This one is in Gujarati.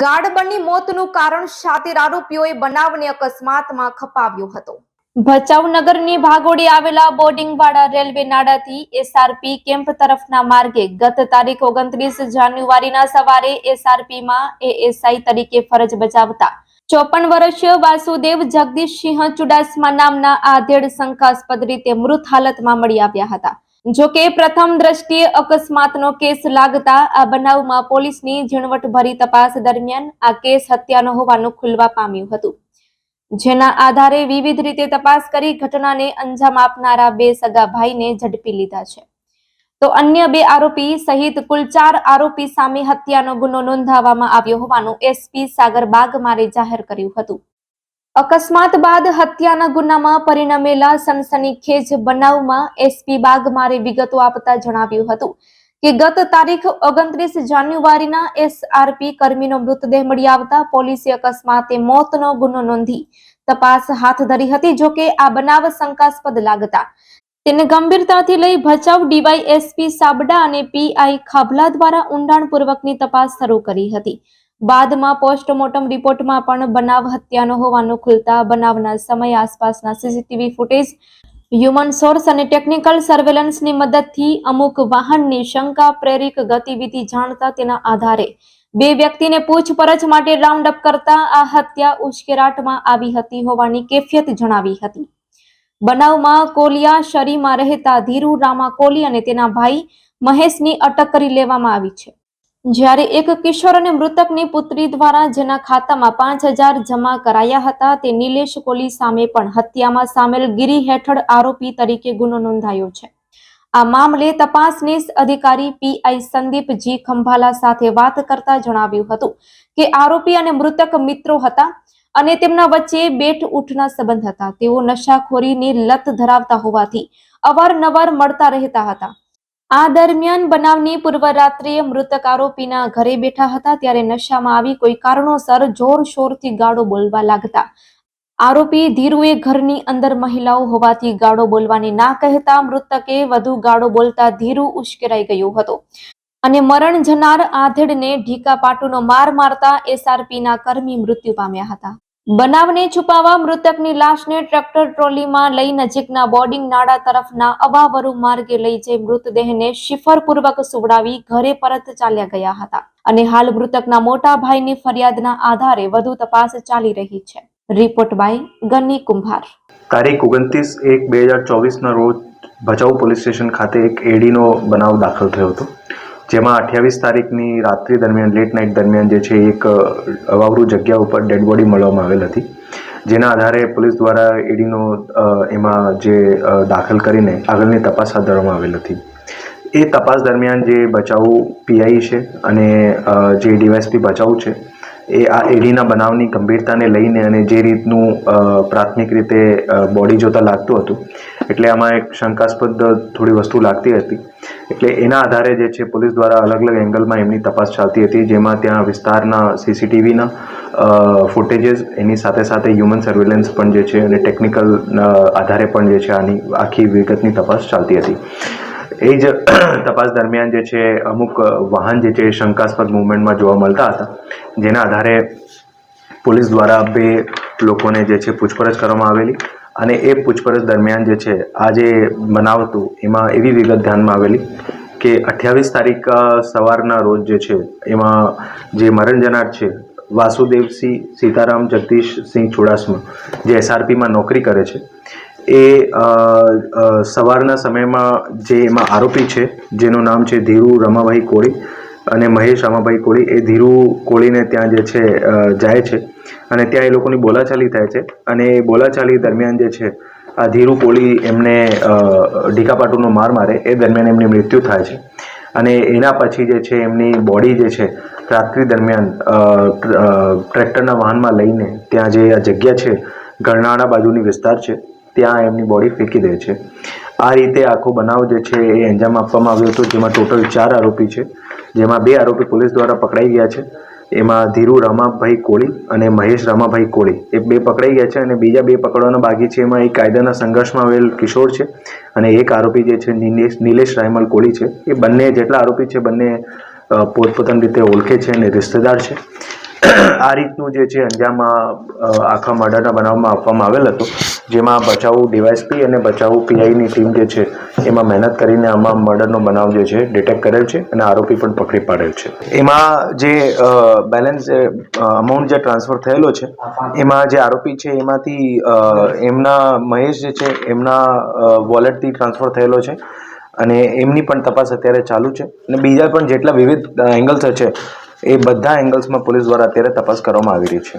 ગાડબની મોતનું કારણ શાતિર આરોપીઓએ બનાવને અકસ્માતમાં ખપાવ્યો હતો. ભચાઉ નગરની ભાગોડી આવેલા બોર્ડિંગવાળા રેલવે નાડાથી એસઆરપી કેમ્પ તરફના માર્ગે ગત તારીખ ઓગણત્રીસ જાન્યુઆરીના સવારે એસઆરપીમાં એએસઆઈ તરીકે ફરજ બજાવતા ચોપન વર્ષીય વાસુદેવ જગદીશસિંહ ચુડાસમા નામના આધેડ શંકાસ્પદ રીતે મૃત હાલતમાં મળી આવ્યા હતા. જો કે પ્રથમ દ્રષ્ટિએ અકસ્માતનો કેસ લાગતા આ બનાવમાં પોલીસની ઝીણવટભરી તપાસ દરમિયાન આ કેસ હત્યાનો હોવાનું ખુલવા પામ્યું હતું. જેના આધારે વિવિધ રીતે તપાસ કરી ઘટનાને અંજામ આપનારા બે સગા ભાઈને ઝડપી લીધા છે. તો અન્ય બે આરોપી સહિત કુલ ચાર આરોપી સામે હત્યાનો ગુનો નોંધાવવામાં આવ્યો હોવાનું એસપી સાગર બાગમારે જાહેર કર્યું હતું. અકસ્માત બાદ હત્યાના ગુનામાં પરિણમેલા સનસનીખેજ બનાવમાં એસપી બાગમારે વિગતો આપતા જણાવ્યું હતું કે ગત તારીખ ઓગણત્રીસ જાન્યુઆરીના એસઆરપી કર્મીનો મૃતદેહ મળી આવતા પોલીસે અકસ્માતે મોતનો ગુનો નોંધી તપાસ હાથ ધરી હતી જોકે આ બનાવ શંકાસ્પદ લાગતા તેને ગંભીરતાથી લઈ ભચાઉ ડીવાયએસપી સાબડા અને પીઆઈ ખાભલા દ્વારા ઊંડાણપૂર્વકની તપાસ શરૂ કરી હતી. બાદમાં પોસ્ટમોર્ટમ રિપોર્ટમાં પણ બનાવ હત્યાનો હોવાનું ખુલતા બનાવના સમય આસપાસના સીસીટીવી ફૂટેજ હ્યુમન સોર્સ અને ટેકનિકલ સર્વેલન્સની મદદથી અમુક વાહનની શંકા પ્રેરિક ગતિવિધિ જાણતા તેના આધારે બે વ્યક્તિને પૂછપરછ માટે રાઉન્ડ અપ કરતા આ હત્યા ઉશ્કેરાટમાં આવી હતી હોવાની કેફિયત જણાવી હતી. બનાવમાં કોલિયા શરીમાં રહેતા ધીરુ રામા કોલી અને તેના ભાઈ મહેશની અટક કરી લેવામાં આવી છે. જ્યારે એક કિશોર અને મૃતકની પુત્રી દ્વારા જેના ખાતામાં પાંચ હજાર જમા કરાયા હતા, તે નિલેશ કોલી સામે પણ હત્યામાં સામેલ ગિરી હેઠળ આરોપી તરીકે ગુનો નોંધાયો છે. આ મામલે તપાસનીશ અધિકારી પીઆઈ સંદીપ જી ખંભાલા સાથે વાત કરતા જણાવ્યું હતું કે આરોપી અને મૃતક મિત્રો હતા અને તેમના વચ્ચે બેઠ ઉઠના સંબંધ હતા. તેઓ નશાખોરીની લત ધરાવતા હોવાથી અવારનવાર મળતા રહેતા હતા. આ દરમિયાન બનાવની પૂર્વ રાત્રે મૃતક આરોપીના ઘરે બેઠા હતા ત્યારે નશામાં આવી કોઈ કારણોસર જોરશોરથી ગાળો બોલવા લાગતા. આરોપી ધીરુએ ઘરની અંદર મહિલાઓ હોવાથી ગાળો બોલવાની ના કહેતા મૃતકે વધુ ગાળો બોલતા ધીરુ ઉશ્કેરાઈ ગયો હતો. અને મરણ જનાર આધેડને ઢીકા પાટુનો માર મારતા એસઆરપીના કર્મી મૃત્યુ પામ્યા હતા. બનાવને છુપાવવા મૃતકની લાશને ટ્રેક્ટર ટ્રોલીમાં લઈ નજીકના બોર્ડિંગ નાળા તરફના અવાવરુ માર્ગે લઈ જઈ મૃતદેહને શિફરપૂર્વક સુવડાવી ઘરે પરત ચાલ્યા ગયા હતા. અને હાલ મૃતકના મોટા ભાઈની ફરિયાદના આધારે વધુ તપાસ ચાલી રહી છે. રિપોર્ટ બાય ગની કુંભાર. તારીખ ઓગણત્રીસ એક બે હજાર ચોવીસના રોજ ભચાઉ પોલીસ સ્ટેશન ખાતે એક એડીનો બનાવ દાખલ થયો હતો. જેમાં અઠ્યાવીસ તારીખની રાત્રિ દરમિયાન લેટ નાઇટ દરમિયાન જે છે એક અવાવરુ જગ્યા ઉપર ડેડ બોડી મળવામાં આવેલ હતી. જેના આધારે પોલીસ દ્વારા એડીનો એમાં જે દાખલ કરીને આગળની તપાસ હાથ ધરવામાં આવેલ હતી. એ તપાસ દરમિયાન જે બચાવ પીઆઈ છે અને જે ડીવાયસપી બચાવ છે, એ આ એડીના બનાવની ગંભીરતાને લઈને અને જે રીતનું પ્રાથમિક રીતે બોડી જોતાં લાગતું હતું એટલે આમાં એક શંકાસ્પદ થોડી વસ્તુ લાગતી હતી. એટલે એના આધારે જે છે, પોલીસ દ્વારા અલગ અલગ એંગલમાં એમની તપાસ ચાલતી હતી, જેમાં ત્યાં વિસ્તારના સીસીટીવીના ફૂટેજીસ એની સાથે સાથે હ્યુમન સર્વેલન્સ પણ જે છે અને ટેકનિકલ આધારે પણ જે છે આની, આખી વિગતની તપાસ ચાલતી હતી. એ જ તપાસ દરમિયાન જે છે, અમુક વાહન જે છે શંકાસ્પદ મુવમેન્ટમાં જોવા મળતા હતા. જેના આધારે પોલીસ દ્વારા બે લોકોને જે છે પૂછપરછ કરવામાં આવેલી. અને એ પૂછપરછ દરમિયાન જે છે આ જે બનાવ હતું, એમાં એવી વિગત ધ્યાનમાં આવેલી કે અઠ્યાવીસ તારીખ સવારના રોજ જે છે, એમાં જે મરણ જનાર છે, વાસુદેવસિંહ સીતારામ જગદીશસિંહ ચુડાસમા, જે એસઆરપીમાં નોકરી કરે છે, એ સવારના સમયમાં જે એમાં આરોપી છે, જેનું નામ છે ધીરુ રમાભાઈ કોળી અને મહેશ રમાભાઈ કોળી, એ ધીરુ કોળીને ત્યાં જે છે જાય છે. અને ત્યાં એ લોકોની બોલાચાલી થાય છે. અને એ બોલાચાલી દરમિયાન જે છે, આ ધીરુ કોળી એમને ઢીકાપાટુનો માર મારે, એ દરમિયાન એમની મૃત્યુ થાય છે. અને એના પછી જે છે, એમની બોડી જે છે, રાત્રિ દરમિયાન ટ્રેક્ટરના વાહનમાં લઈને ત્યાં જે આ જગ્યા છે, ગરનાળા બાજુની વિસ્તાર છે, ત્યાં એમની બોડી ફેંકી દે છે. આ રીતે આખો બનાવ જે છે, એ અંજામ આપવામાં આવ્યો હતો, જેમાં ટોટલ ચાર આરોપી છે, જેમાં બે આરોપી પોલીસ દ્વારા પકડાઈ ગયા છે. એમાં ધીરુ, રામાભાઈ કોળી અને મહેશ, રામાભાઈ કોળી. એ બે પકડાઈ ગયા છે અને બીજા બે પકડવાના બાકી છે. એમાં એક કાયદાના સંઘર્ષમાં આવેલ કિશોર છે અને એક આરોપી જે છે નિલેશ નિલેશ રાયમલ કોળી છે. એ બંને જેટલા આરોપી છે, બંને પોતપોતાની રીતે ઓળખે છે અને રિશ્તેદાર છે. આ રીતનું જે છે અંજામ આખા મર્ડરના બનાવમાં આપવામાં આવેલ હતો. જેમાં બચાવ ડીવાયસપી અને બચાવ પીઆઈની ટીમ જે છે, એમાં મહેનત કરીને આમાં મર્ડરનો બનાવ જે છે, ડિટેક્ટ કરેલ છે અને આરોપી પણ પકડી પાડેલ છે. એમાં જે બેલેન્સ અમાઉન્ટ જે ટ્રાન્સફર થયેલો છે, એમાં જે આરોપી છે, એમાંથી એમના મહેશ જે છે, એમના વોલેટથી ટ્રાન્સફર થયેલો છે અને એમની પણ તપાસ અત્યારે ચાલુ છે. અને બીજા પણ જેટલા વિવિધ એંગલ્સ છે એ બધા એંગલ્સમાં પોલીસ દ્વારા અત્યારે તપાસ કરવામાં આવી રહી છે.